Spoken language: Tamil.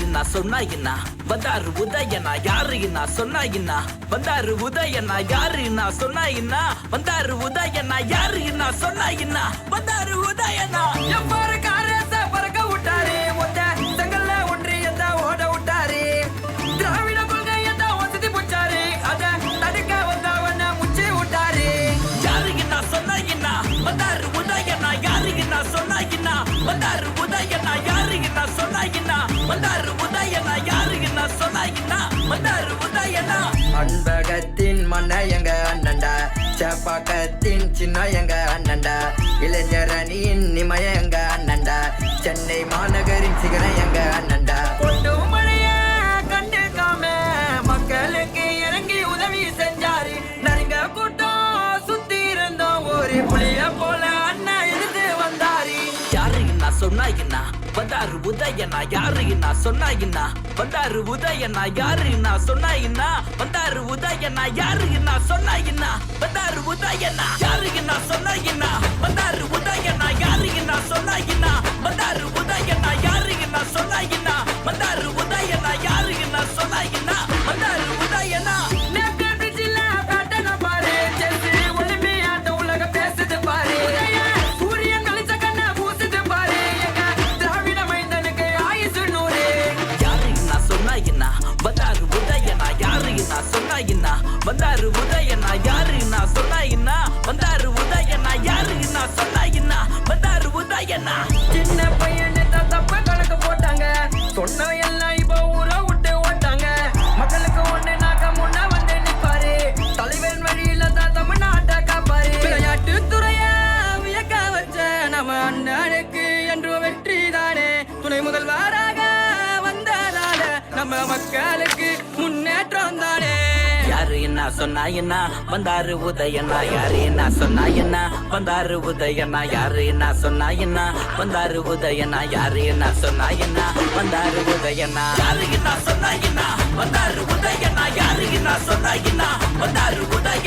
என்ன சொன்னா என்ன? வந்தாரு உதயனா யாரு என்ன சொன்னா என்ன? வந்தாரு உதயனா யாரு என்ன சொன்னா என்ன? வந்தாரு உதயனா யாரு என்ன சொன்னா என்ன? வந்தாரு உதயனா. எவ்வாறு காரேச பறக்க விட்டாரு? ஒத்த செங்கல்ல ஒன்றி எந்த ஓட விட்டாரு? திராவிட கொள்கை எந்த வசதி புச்சாரு அத தடுக்க வந்தவன முச்சி விட்டாரு. யாரு என்ன சொன்னா என்ன? வந்தாரு உதயனா யாரு என்ன சொன்னா என்ன? வந்தாரு உதயனா யாரு என்ன சொன்னா என்ன? உதயனா யாரு என்ன உதயனா. அன்பகத்தின் மன்ன எங்க அண்ணன்டா சேப்பாக்கத்தின் சின்ன எங்க அண்ணன்டா இளைஞர் அணியின் நிமய எங்க அண்ணன்டா சென்னை மாநகரின் சிகரம் எங்க அண்ணன்டா. கொண்டு மழைய கண்டுக்காம மக்களுக்கு இறங்கி உதவி செஞ்சாரு. நரிங்க கூட்டம் சுத்தி இருந்தோம் ஒரு புளிய போல அண்ணன் இருந்து வந்தாரு. யாரு என்ன சொன்னா என்ன வந்தாரு உதயனா யாருன்னா? சொன்னாயின்னா? வந்தாரு உதயனா யாருன்னா? சொன்னாயின்னா? வந்தாரு உதயனா யாருன்னா? சொன்னாயின்னா? வந்தாரு உதயனா யாருன்னா? சொன்னாயின்னா? வந்தாரு உதய துணை முதல்வராக வந்ததால நம்ம மக்களுக்கு முன்னேற்றம் தானே. யாரு என்ன சொன்னா என்ன? வந்தாரு உதயண்ணா யாரு என்ன சொன்னா என்ன? வந்தாரு உதயண்ணா யாரு என்ன சொன்னா என்ன? வந்தாரு உதயண்ணா யாரு என்ன சொன்னா என்ன? வந்தாரு உதயண்ணா யாரு என்ன சொன்னா என்ன? வந்தாரு உதயண்ணா யாரு என்ன சொன்னா என்ன? வந்தாரு உதய